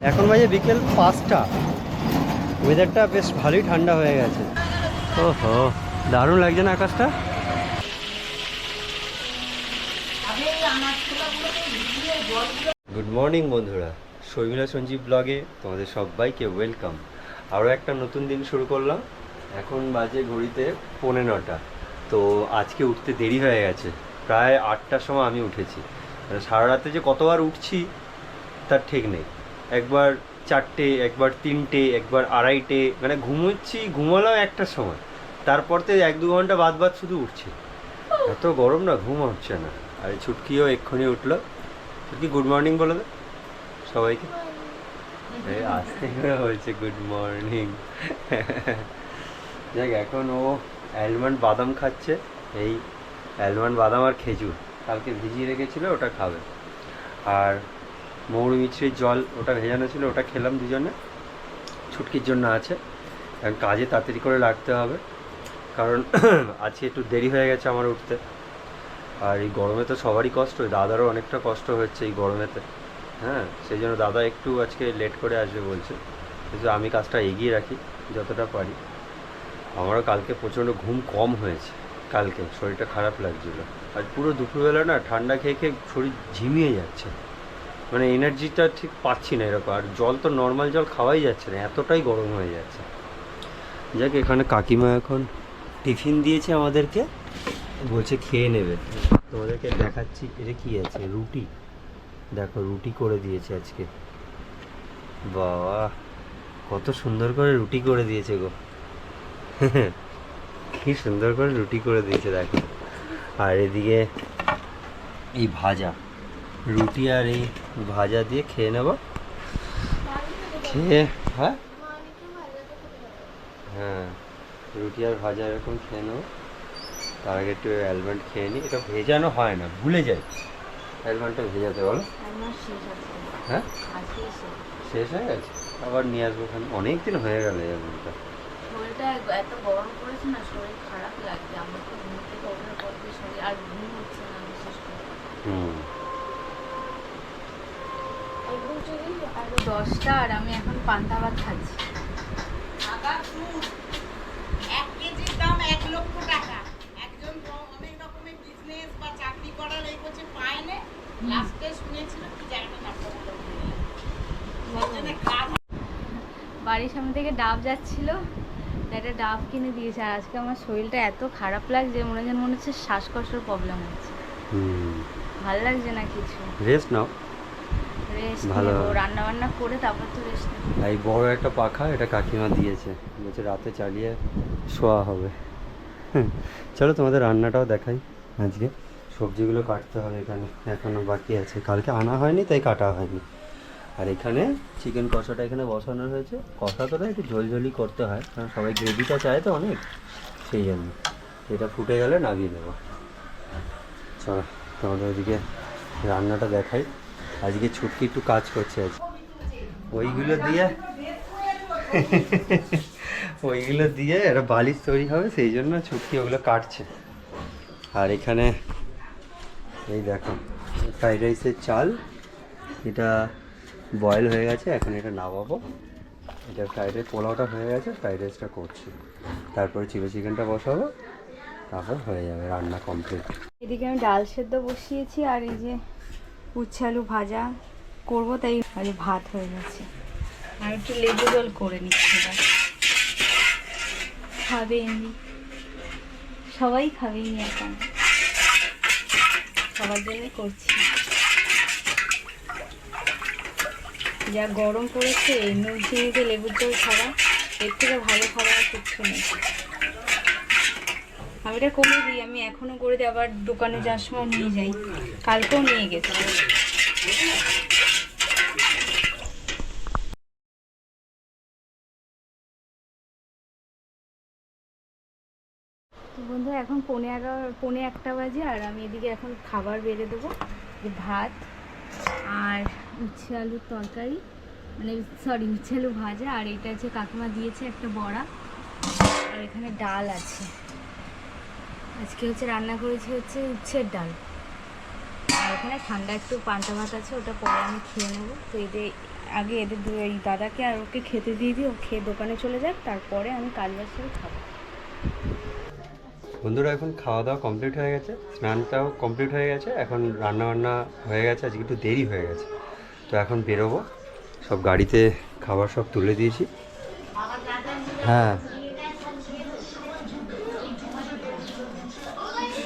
এখন বাজে বিকেল পাঁচটা। ওয়েদারটা বেশ ভালোই ঠান্ডা হয়ে গেছে। ওহো দারুণ লাগছে না আকাশটা? গুড মর্নিং বন্ধুরা। শর্মিলা সঞ্জীব ব্লগে তোমাদের সবাইকে ওয়েলকাম আরও একটা নতুন দিন শুরু করলাম। এখন বাজে ঘড়িতে পৌনে নটা তো আজকে উঠতে দেরি হয়ে গেছে। প্রায় আটটার সময় আমি উঠেছি। মানে সারা রাতে যে কতবার উঠছি তার ঠিক নেই। একবার চারটে একবার তিনটে একবার আড়াইটে মানে ঘুমোচ্ছি ঘুমালাম একটার সময়। তারপর তো এক দু ঘণ্টা বাদ বাদ শুধু উঠছি। এত গরম না ঘুম হচ্ছে না। আর এই ছুটকিও এক্ষুনি উঠল। ছুটকি গুড মর্নিং বলে দে সবাইকে। এই আসতে বলছে গুড মর্নিং দেখ এখন ও অ্যালমন্ড বাদাম খাচ্ছে। এই অ্যালমন্ড বাদাম আর খেজুর। কালকে ভিজিয়ে রেখেছিল ওটা খাবে। আর মৌরি মিছরির জল ওটা ভেজানো ছিল, ওটা খেলাম দুজনে। ছুটকির জন্য আছে। কাজে তাড়াতাড়ি করে লাগতে হবে। কারণ আজকে একটু দেরি হয়ে গেছে আমার উঠতে। আর এই গরমে তো সবারই কষ্ট দাদারও অনেকটা কষ্ট হচ্ছে এই গরমেতে। হ্যাঁ সেই জন্য দাদা একটু আজকে লেট করে আসবে বলছে। কিন্তু আমি কাজটা এগিয়ে রাখি, যতটা পারি। আমারও কালকে প্রচণ্ড ঘুম কম হয়েছে, কালকে। শরীরটা খারাপ লাগছিল। আর পুরো দুপুরবেলা না ঠান্ডা খেয়ে খেয়ে শরীর ঝিমিয়ে যাচ্ছে। মানে এনার্জিটা ঠিক পাচ্ছি না এরকম। আর জল তো নর্মাল জল খাওয়াই যাচ্ছে না, এতটাই গরম হয়ে যাচ্ছে। যাক, এখানে কাকিমা এখন টিফিন দিয়েছে আমাদেরকে, বলছে খেয়ে নেবে। তোমাদেরকে দেখাচ্ছি, এটা কি আছে? রুটি। দেখো, রুটি করে দিয়েছে আজকে। বাবা, কত সুন্দর করে রুটি করে দিয়েছে গো। কি সুন্দর করে রুটি করে দিয়েছে, দেখো। আর এদিকে এই ভাজা। রুটি আর এই ভাজা দিয়ে খেয়ে নেব। খেয়ে হ্যাঁ? হ্যাঁ রুটি আর ভাজা এরকম খেয়ে নেব। তার আগে একটু অ্যালমন্ড খেয়ে নিই। এটা ভেজানো হয় না ভুলে যাই। অ্যালমন্ডটা ভেজাতে বলো। হ্যাঁ? শেষ হয়ে গেছে। আবার নিয়ে আসব ওখানে। অনেক দিন হয়ে গেল অ্যালমন্ডটা। শরীরটা এত গরম পড়েছে না শরীর খারাপ লাগছে। আমার তো ঘুম থেকে ওঠার পর শরীর আর ঘুম হচ্ছে না বিশেষ করে। হুম। আর দশটা আর আমি এখন পান্তা ভাত খাচ্ছি। এক কেজির দাম এক লক্ষ টাকা। একজন অনেক রকমের বিজনেস বা চাকরি করার এই করছে পায় লাস্টে শুনেছিল কি জায়গাটা নামটা বলে। ভুলে গেলাম। ওর জন্য কাজ বাড়ির সামনে থেকে ডাব যাচ্ছিল একটা ডাব কিনে দিয়েছে। আর আজকে আমার শরীরটা এত খারাপ লাগছে মনে যেন মনে হচ্ছে শ্বাসকষ্টের প্রবলেম হচ্ছে। হুম। ভালো লাগছে না কিছু? রেস্ট নাও। রেস্ট ভালো। নেব রান্না বান্না করে তারপর তো রেস্ট এই বড় একটা পাখা এটা কাকিমা দিয়েছে। বলছে রাতে চালিয়ে শোয়া হবে। চলো তোমাদের রান্নাটাও দেখাই আজকে। সবজিগুলো কাটতে হবে এখানে এখনও বাকি আছে। কালকে আনা হয়নি তাই কাটা হয়নি। আর এখানে চিকেন কষাটা এখানে বসানো হয়েছে। কষা তো একটু ঝোলঝোলি করতে হয় কারণ সবাই গ্রেভিটা চায় তো অনেক সেই জন্য। এটা ফুটে গেলে নামিয়ে দেবো চলো তোমাদের ওদিকে রান্নাটা দেখাই। আজকে ছুটকি একটু কাজ করছে আজ। ওইগুলো দিয়ে ওইগুলো দিয়ে একটা বালিশ তৈরি হবে, সেই জন্য ছুটকি ওগুলো কাটছে। আর এখানে এই দেখো, ফ্রাইড রাইসের চাল, এটা বয়েল হয়ে গেছে, এখন এটা নামাবো। এটা ফ্রাইড রাইস, পোলাওটা হয়ে গেছে, ফ্রাইড রাইসটা করছি। তারপরে চিলি চিকেনটা বসাবো, তারপর হয়ে যাবে রান্না কমপ্লিট এদিকে আমি ডাল সেদ্ধ বসিয়েছি, আর এই যে উচ্ছে আলু ভাজা করব তাই এই ভাত হয়ে গেছে। আর একটু লেবু জল করে নিচ্ছি খাবে এমনি। সবাই খাবে এখন সবার জন্য করছি। যা গরম পড়েছে নুন চিনিতে লেবুর জল ছাড়া এর থেকে ভালো খাবার আর কিচ্ছু নেই। আমি এটা করে দিই, আমি এখনও করে দিই, আবার দোকানে যাওয়ার সময় নিয়ে যাই। কালকেও নিয়ে গেছি। বন্ধু, এখন পৌনে এগারো, পৌনে একটা বাজে, আর আমি এদিকে এখন খাবার বেড়ে দেবো, যে ভাত আর উচ্ছে আলুর তরকারি। মানে সরি উচ্ছে আলু ভাজা, আর এটা হচ্ছে কাকিমা দিয়েছে একটা বড়া, আর এখানে ডাল আছে। আজকে হচ্ছে রান্না করেছি হচ্ছে উচ্ছের ডাল। আর এখানে ঠান্ডা একটু পান্তা ভাত আছে, ওটা পরে আমি খেয়ে নেব। তো এদের আগে এদের এই দাদাকে আর ওকে খেতে দিয়ে দিই, ও খেয়ে দোকানে চলে যাক, তারপরে আমি কাজ বাজ করে খাব। বন্ধুরা, এখন খাওয়া দাওয়া কমপ্লিট হয়ে গেছে, স্নানটাও কমপ্লিট হয়ে গেছে, এখন রান্না বান্না হয়ে গেছে, আজকে একটু দেরি হয়ে গেছে। তো এখন বেরোবো, সব গাড়িতে খাবার সব তুলে দিয়েছি। হ্যাঁ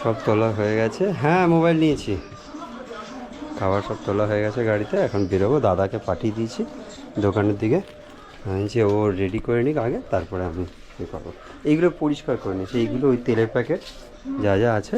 সব তোলা হয়ে গেছে। হ্যাঁ মোবাইল নিয়েছি। খাবার সব তোলা হয়ে গেছে গাড়িতে। এখন বেরোবো, দাদাকে পাঠিয়ে দিয়েছি দোকানের দিকে। যে ও রেডি করে নিক আগে, তারপরে আমি ইয়ে করব। এইগুলো পরিষ্কার করে নিয়েছি। এইগুলো ওই তেলের প্যাকেট যা যা আছে।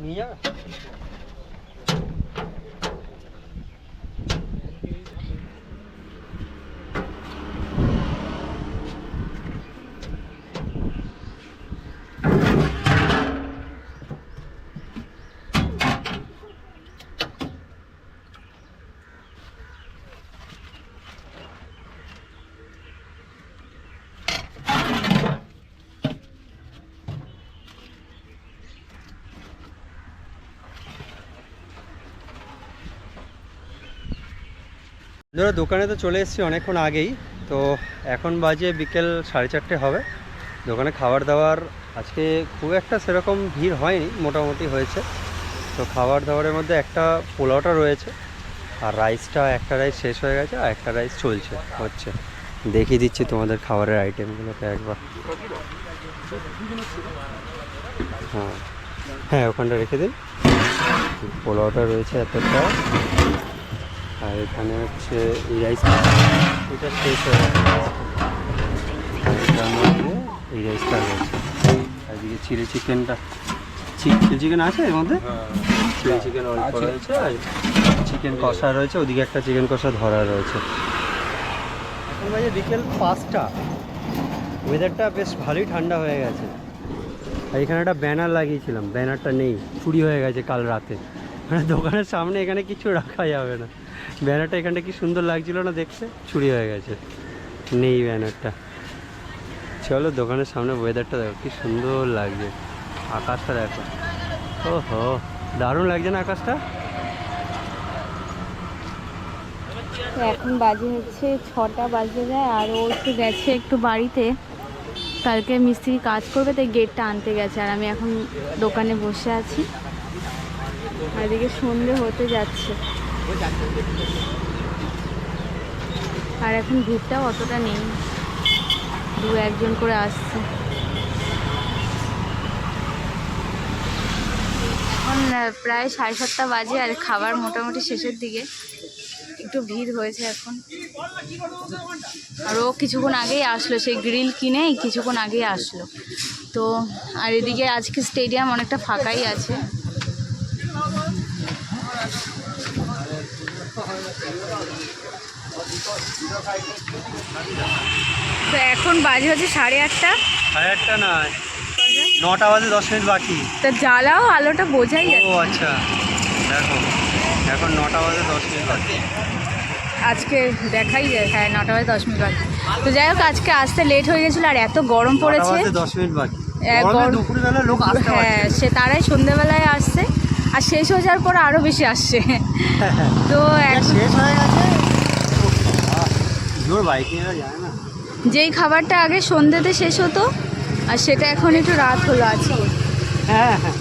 নিয়ে যা ধরো দোকানে তো চলে এসেছি অনেকক্ষণ আগেই, তো এখন বাজে বিকেল সাড়ে চারটে হবে। দোকানে খাবার দাবার আজকে খুব একটা সেরকম ভিড় হয়নি, মোটামুটি হয়েছে। তো খাবার দাবারের মধ্যে একটা পোলাওটা রয়েছে, আর রাইসটা একটা রাইস শেষ হয়ে গেছে, আর একটা রাইস চলছে, হচ্ছে। দেখিয়ে দিচ্ছি তোমাদের খাবারের আইটেমগুলোকে একবার। হ্যাঁ হ্যাঁ ওখানটা রেখে দিন। পোলাওটা রয়েছে এতটা। আর এখানে হচ্ছে এই রাইস এটা শেষ হয়ে গেছে। এটার মধ্যে এই রাইসটা রয়েছে। এদিকে চিলি চিকেনটা চিলি চিকেন আছে এর মধ্যে? চিলি চিকেন অল্প রয়েছে আর চিকেন কষা রয়েছে। ওদিকে একটা চিকেন কষা ধরা রয়েছে। এখন বাজে বিকেল পাঁচটা। ওয়েদারটা বেশ ভালোই ঠান্ডা হয়ে গেছে। আর এখানে একটা ব্যানার লাগিয়েছিলাম। ব্যানারটা নেই। চুরি হয়ে গেছে কাল রাতে। মানে দোকানের সামনে এখানে কিছু রাখা যাবে না। ব্যানারটা এখানটা কি সুন্দর লাগছিল না দেখতে? চুরি হয়ে গেছে। নেই ব্যানারটা। চলো দোকানের সামনে ওয়েদারটা দেখো, কি সুন্দর লাগছে। আকাশটা দেখো। ও হো দারুণ লাগছে না আকাশটা? এখন বাজে হচ্ছে ছটা বাজে যায়, আর ও একটু গেছে একটু বাড়িতে। কালকে মিস্ত্রি কাজ করবে, তাই গেটটা আনতে গেছে, আর আমি এখন দোকানে বসে আছি। আর এদিকে সন্ধে হতে যাচ্ছে। আর এখন ভিড়টাও অতটা নেই। দু একজন করে আসছে। এখন প্রায় সাড়ে সাতটা বাজে আর খাবার মোটামুটি শেষের দিকে। একটু ভিড় হয়েছে এখন। আর ও কিছুক্ষণ আগেই আসলো, সেই গ্রিল কিনে কিছুক্ষণ আগেই আসলো। তো, আর এদিকে আজকে স্টেডিয়াম অনেকটা ফাঁকাই আছে। তো এখন বাজে হচ্ছে সাড়ে আটটা। সাড়ে আটটা না নটা বাজে দশ মিনিট বাকি। তা জ্বালাও আলোটা বোঝাই ও আচ্ছা দেখো এখন নটা বাজে দশ মিনিট বাকি। আজকে দেখাই যায় হ্যাঁ নটা বাজে দশ মিনিট বাকি। তো যাই হোক আজকে আসতে লেট হয়ে গেছিল আর এত গরম পড়েছে। দশ মিনিট বাকি। আসতে হ্যাঁ সে তারাই সন্ধেবেলায় আসছে আর শেষ হয়ে যাওয়ার পর আরও বেশি আসছে। তো শেষ হয়ে গেছে ও বাবা, জোর বাইক নিয়ে যায় না যেই খাবারটা আগে সন্ধ্যেতে শেষ হতো আর সেটা এখন একটু রাত হলো আজকে। হ্যাঁ হ্যাঁ।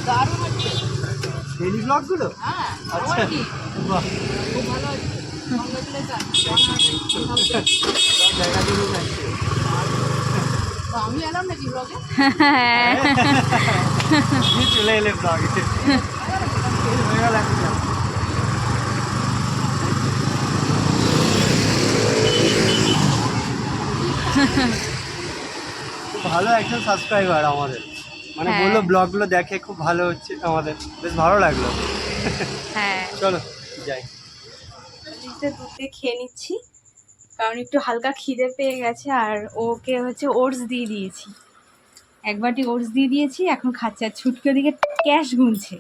ব্লগগুলো আচ্ছা। বাহ। যাচ্ছে হ্যাঁ। চলে এলে ব্লগে হয়ে গেল একটা। খুব ভালো একজন সাবস্ক্রাইবার আমাদের। মানে হ্যাঁ। বলল ব্লগগুলো দেখে খুব ভালো হচ্ছে আমাদের। বেশ ভালো লাগল। হ্যাঁ। চলো যাই। দুধ খেয়ে নিচ্ছি। কারণ একটু হালকা খিদে পেয়ে গেছে আর ওকে হচ্ছে ওটস দিয়ে দিয়েছি। এক বাটি ওটস দিয়ে দিয়েছি এখন খাচ্ছে। আর ছুটকে ওদিকে ক্যাশ গুনছে।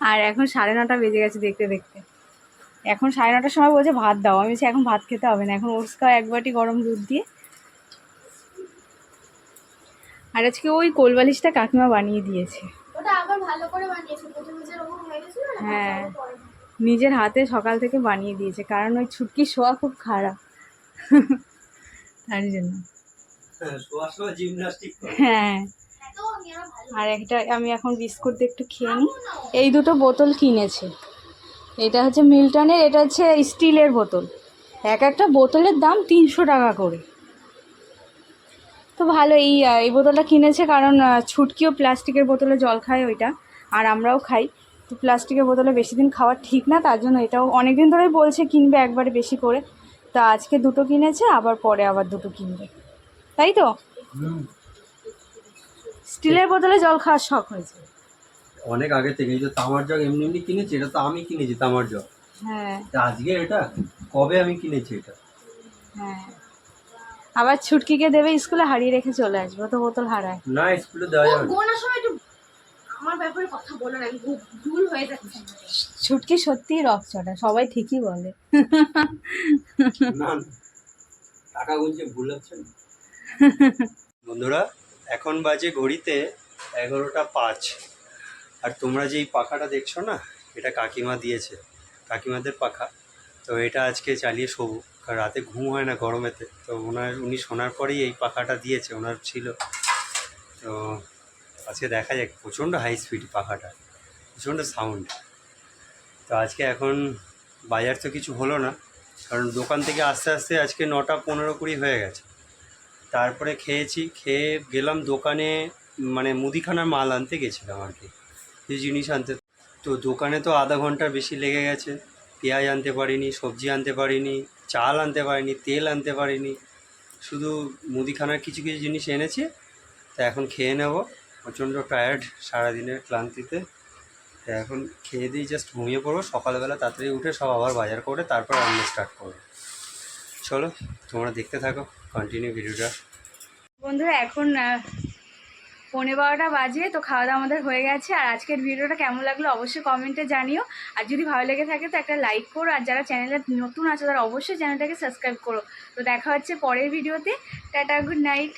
আর এখন সাড়ে নটা বেজে গেছে দেখতে দেখতে। এখন সাড়ে নটার সময় বলছে ভাত দাও। আমি বলছি এখন ভাত খেতে হবে না। এখন ওটস খাও এক বাটি গরম দুধ দিয়ে। আর আজকে ওই কোলবালিশটা কাকিমা বানিয়ে দিয়েছে। ওটা আবার ভালো করে বানিয়েছে। প্রথমে যেরকম হয়ে হ্যাঁ। নিজের হাতে সকাল থেকে বানিয়ে দিয়েছে কারণ ওই ছুটকি শোয়া খুব খারাপ। তার জন্য। হ্যাঁ এত আমি আরও ভালো আর একটা আমি এখন বিস্কুট দিয়ে একটু খেয়ে নিই। এই দুটো বোতল কিনেছে। এটা হচ্ছে মিল্টনের এটা হচ্ছে স্টিলের বোতল। এক একটা বোতলের দাম তিনশো টাকা করে। তো ভালো এই এই বোতলটা কিনেছে কারণ ছুটকিও প্লাস্টিকের বোতলে জল খায় ওইটা আর আমরাও খাই। তো প্লাস্টিকের বোতলে বেশি দিন খাওয়া ঠিক না তার জন্য এটাও অনেক দিন ধরেই বলছে কিনবে একবারে বেশি করে। তা আজকে দুটো কিনেছে আবার পরে আবার দুটো কিনবে। তাই তো? স্টিলের বোতলে জল খাওয়ার শখ হয়েছে। অনেক আগে থেকে এই যে তামার জগ এমনি এমনি কিনেছি এটা তো আমি কিনেছি তামার জগ। হ্যাঁ। আজকে এটা? কবে আমি কিনেছি এটা? হ্যাঁ। আবার ছুটকিকে দেবে স্কুলে হারিয়ে রেখে চলে আসবে তো বোতল হারায়। না স্কুলে দেওয়া যাবে। গোনার সময় একটু আমার ব্যাপারে কথা বলো না আমি ভুল হয়ে যাচ্ছে। ছুটকি সত্যিই রকচটা সবাই ঠিকই বলে। না না। টাকা গুনছে ভুল হচ্ছে না। বন্ধুরা এখন বাজে ঘড়িতে এগারোটা পাঁচ। আর তোমরা যে এই পাখাটা দেখছ না, এটা কাকিমা দিয়েছে, কাকিমাদের পাখা। তো এটা আজকে চালিয়ে শোবো, কারণ রাতে ঘুম হয় না গরমেতে। তো ওনার, উনি শোনার পরেই এই পাখাটা দিয়েছে, ওনার ছিল। তো আজকে দেখা যাক, প্রচণ্ড হাই স্পিড পাখাটা, প্রচণ্ড সাউন্ড তো আজকে এখন বাজার তো কিছু হলো না, কারণ দোকান থেকে আস্তে আস্তে আজকে নটা পনেরো কুড়ি হয়ে গেছে। তারপরে খেয়েছি, খেয়ে গেলাম দোকানে মানে মুদিখানার মাল আনতে গেছিলাম আর কি। যে জিনিস আনতে। তো দোকানে তো আধা ঘণ্টার বেশি লেগে গেছে। পেঁয়াজ আনতে পারিনি, সবজি আনতে পারিনি, চাল আনতে পারিনি, তেল আনতে পারিনি। শুধু মুদিখানার কিছু কিছু জিনিস এনেছি, তা এখন খেয়ে নেব। প্রচণ্ড টায়ার্ড সারাদিনের ক্লান্তিতে। তা এখন খেয়ে দিয়ে জাস্ট ঘুমিয়ে পড়ব, সকালবেলা তাড়াতাড়ি উঠে সব আবার বাজার করে তারপর রান্না স্টার্ট করব। চলো, তোমরা দেখতে থাকো কন্টিনিউ ভিডিওটা বন্ধুরা, এখন পৌনে বারোটা বাজে, তো খাওয়া দাওয়া আমাদের হয়ে গেছে। আর আজকের ভিডিওটা কেমন লাগল অবশ্যই কমেন্টে জানিও। আর যদি ভালো লেগে থাকে তো একটা লাইক করো। আর যারা চ্যানেলে নতুন আছে তারা অবশ্যই চ্যানেলটাকে সাবস্ক্রাইব করো। তো দেখা হচ্ছে পরের ভিডিওতে। Tata, good night.